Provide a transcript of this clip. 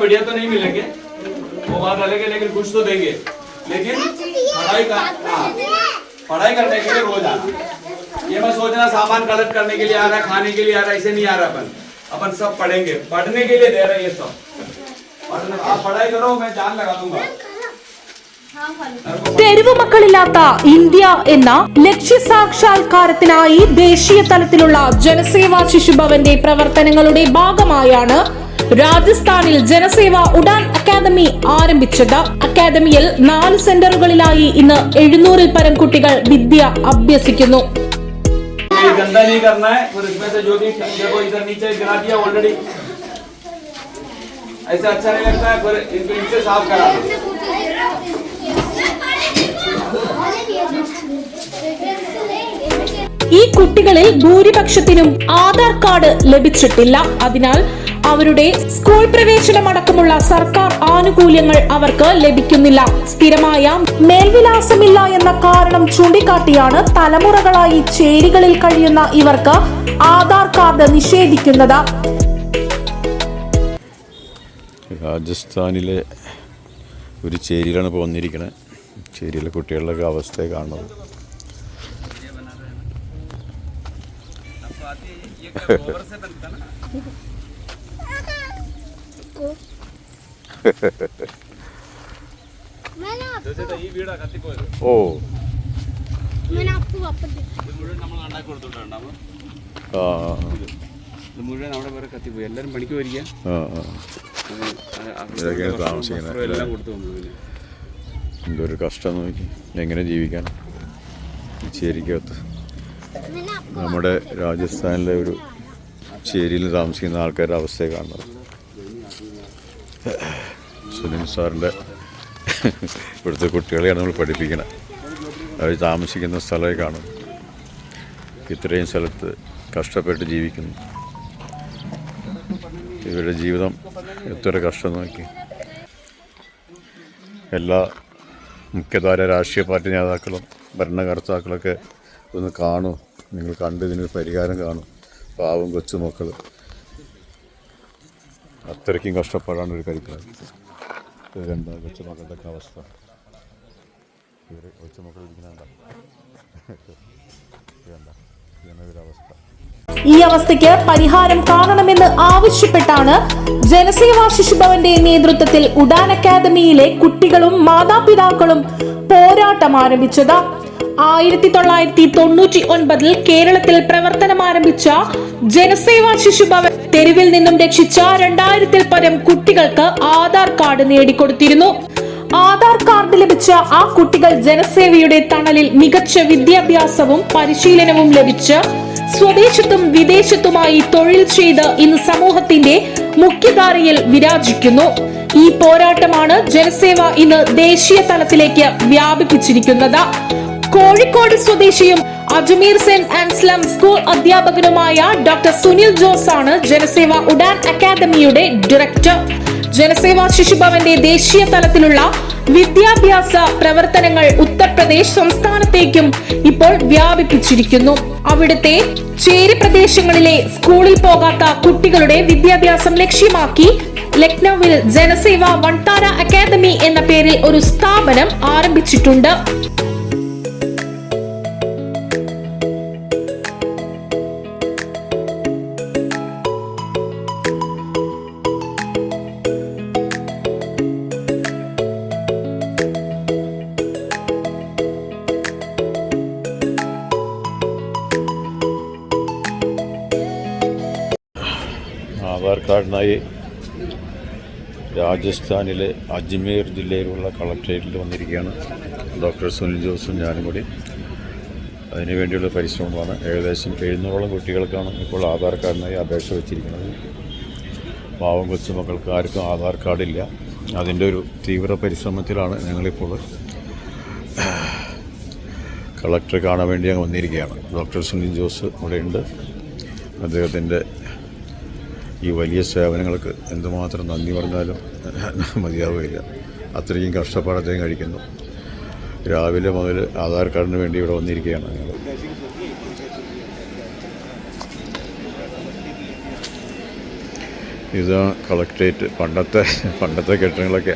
बढ़िया तो नहीं मिलेंगे वो बात अलग है लेकिन कुछ तो देंगे लेकिन पढ़ाई कर हाँ, पढ़ाई करने के लिए रोज आना ये मैं सोचना सामान कलेक्ट करने के लिए आ रहा है खाने के लिए आ रहा है ऐसे नहीं आ रहा अपन अपन सब पढ़ेंगे पढ़ने के लिए दे रहे हैं ये सब पढ़ने- आप पढ़ाई करो मैं जान लगा दूंगा തെരുവ് മക്കളില്ലാത്ത ഇന്ത്യ എന്ന ലക്ഷ്യസാക്ഷാത്കാരത്തിനായി ദേശീയ തലത്തിലുള്ള ജനസേവാ ശിശുഭവന്റെ പ്രവർത്തനങ്ങളുടെ ഭാഗമായാണ് രാജസ്ഥാനിൽ ജനസേവ ഉഡാൻ അക്കാദമി ആരംഭിച്ചത് അക്കാദമിയിൽ നാല് സെന്ററുകളിലായി ഇന്ന് എഴുന്നൂറിൽ പരം കുട്ടികൾ വിദ്യ അഭ്യസിക്കുന്നു ये गंदा नहीं करना है फिर इसमें से जो भी देखो इधर नीचे गिरा दिया ऑलरेडी ऐसे अच्छा नहीं लगता है फिर इनको इनसे साफ करा दो ഈ കുട്ടികളിൽ ഭൂരിപക്ഷത്തിനും ആധാർ കാർഡ് ലഭിച്ചിട്ടില്ല അതിനാൽ അവരുടെ സ്കൂൾ പ്രവേശനമടക്കമുള്ള സർക്കാർ ആനുകൂല്യങ്ങൾ അവർക്ക് ലഭിക്കുന്നില്ല സ്ഥിരമായ മേൽവിലാസമില്ല എന്ന കാരണം ചൂണ്ടിക്കാട്ടിയാണ് തലമുറകളായി ചേരികളിൽ കഴിയുന്ന ഇവർക്ക് ആധാർ കാർഡ് നിഷേധിക്കുന്നത് രാജസ്ഥാനിലെ ഒരു ചേരിയിലാണ് ഇപ്പോൾ വന്നിരിക്കുന്നത് ചേരിയിലെ കുട്ടികളുടെയൊക്കെ അവസ്ഥയെ കാണുന്നത് मैंने आप- ഈ ഓ. എന്തൊരു കഷ്ടം നോക്കി. എങ്ങനെ ജീവിക്കാൻ ചേരിക്കകത്ത് നമ്മുടെ രാജസ്ഥാനിലെ ഒരു ചേരിയിൽ താമസിക്കുന്ന ആൾക്കാരുടെ അവസ്ഥയെ കാണുന്നത്. സുനിൽ സാറിന്റെ ഇവിടുത്തെ കുട്ടികളെയാണ് നമ്മൾ പഠിപ്പിക്കണം. അവർ താമസിക്കുന്ന സ്ഥലമേ കാണും. ഇത്രയും സ്ഥലത്ത് കഷ്ടപ്പെട്ട് ജീവിക്കുന്നു. ഇവരുടെ ജീവിതം എത്ര കഷ്ടം നോക്കി. എല്ലാ മുഖ്യധാര രാഷ്ട്രീയ പാർട്ടി നേതാക്കളും ഭരണകർത്താക്കളൊക്കെ ഒന്ന് കാണൂ. നിങ്ങൾ കണ്ട് ഇതിനൊരു പരിഹാരം കാണും. പാവം കൊച്ചുമക്കൾ അത്രയ്ക്കും കഷ്ടപ്പാടാണ് ഒരു കരിക്കാർ ഇത് കണ്ട? കൊച്ചുമക്കളുടെ ഒക്കെ അവസ്ഥ ഇവർ കൊച്ചുമക്കൾ ഇരിക്കുന്നുണ്ട വേണ്ട ഈ അവസ്ഥയ്ക്ക് പരിഹാരം കാണണമെന്ന് ആവശ്യപ്പെട്ടാണ് ജനസേവാ ശിശുഭവന്റെ നേതൃത്വത്തിൽ ഉഡാൻ അക്കാദമിയിലെ കുട്ടികളും മാതാപിതാക്കളും പോരാട്ടം ആരംഭിച്ചത്. ആയിരത്തി തൊള്ളായിരത്തി തൊണ്ണൂറ്റി ഒൻപതിൽ കേരളത്തിൽ പ്രവർത്തനം ആരംഭിച്ച ജനസേവാ ശിശുഭവൻ തെരുവിൽ നിന്നും രക്ഷിച്ച രണ്ടായിരത്തിൽ പരം കുട്ടികൾക്ക് ആധാർ കാർഡ് നേടിക്കൊടുത്തിരുന്നു. ആധാർ കാർഡ് ലഭിച്ച ആ കുട്ടികൾ ജനസേവയുടെ തണലിൽ മികച്ച വിദ്യാഭ്യാസവും പരിശീലനവും ലഭിച്ച് സ്വദേശത്തും വിദേശത്തുമായി തൊഴിൽ ചെയ്ത് ഇന്ന് സമൂഹത്തിന്റെ മുഖ്യധാരയിൽ വിരാജിക്കുന്നു. ഈ പോരാട്ടമാണ് ജനസേവ ഇന്ന് ദേശീയ തലത്തിലേക്ക് വ്യാപിപ്പിച്ചിരിക്കുന്നത്. കോഴിക്കോട് സ്വദേശിയും അജ്മീർ സെന്റ് ആൻസ്ലം സ്കൂൾ അധ്യാപകനുമായ ഡോക്ടർ സുനിൽ ജോസ് ആണ് ജനസേവ ഉഡാൻ അക്കാദമിയുടെ ഡയറക്ടർ ജനസേവ ശിശുഭവന്റെ ദേശീയ തലത്തിലുള്ള വിദ്യാഭ്യാസ പ്രവർത്തനങ്ങൾ ഉത്തർപ്രദേശ് സംസ്ഥാനത്തേക്കും ഇപ്പോൾ വ്യാപിപ്പിച്ചിരിക്കുന്നു. അവിടുത്തെ ചേരി പ്രദേശങ്ങളിലെ സ്കൂളിൽ പോകാത്ത കുട്ടികളുടെ വിദ്യാഭ്യാസം ലക്ഷ്യമാക്കി ലക്നൌവിൽ ജനസേവ വൺതാര അക്കാദമി എന്ന പേരിൽ ഒരു സ്ഥാപനം ആരംഭിച്ചിട്ടുണ്ട്. കാർഡിനായി രാജസ്ഥാനിലെ അജ്മീർ ജില്ലയിലുള്ള കളക്ട്രേറ്റിൽ വന്നിരിക്കുകയാണ് ഡോക്ടർ സുനിൽ ജോസും ഞാനും കൂടി. അതിനു വേണ്ടിയുള്ള പരിശ്രമമാണ് ഏകദേശം എഴുന്നൂറോളം കുട്ടികൾക്കാണ് ഇപ്പോൾ ആധാർ കാർഡിനായി അപേക്ഷ വെച്ചിരിക്കുന്നത്. പാവം കൊച്ചുമക്കൾക്ക് ആർക്കും ആധാർ കാർഡില്ല. അതിന്റെ ഒരു തീവ്ര പരിശ്രമത്തിലാണ് ഞങ്ങളിപ്പോൾ കളക്ടറെ കാണാൻ വേണ്ടി അങ്ങ് വന്നിരിക്കുകയാണ്. ഡോക്ടർ സുനിൽ ജോസ് ഇവിടെയുണ്ട്. അദ്ദേഹത്തിന്റെ ഈ വലിയ സേവനങ്ങൾക്ക് എന്തുമാത്രം നന്ദി പറഞ്ഞാലും മതിയാവുകയില്ല. അത്രയും കഷ്ടപ്പാട് അദ്ദേഹം കഴിക്കുന്നു. രാവിലെ മുതൽ ആധാർ കാർഡിന് വേണ്ടി ഇവിടെ വന്നിരിക്കുകയാണ് ഞങ്ങൾ. ഇത് കളക്ട്രേറ്റ് പണ്ടത്തെ പണ്ടത്തെ കെട്ടിടങ്ങളൊക്കെ.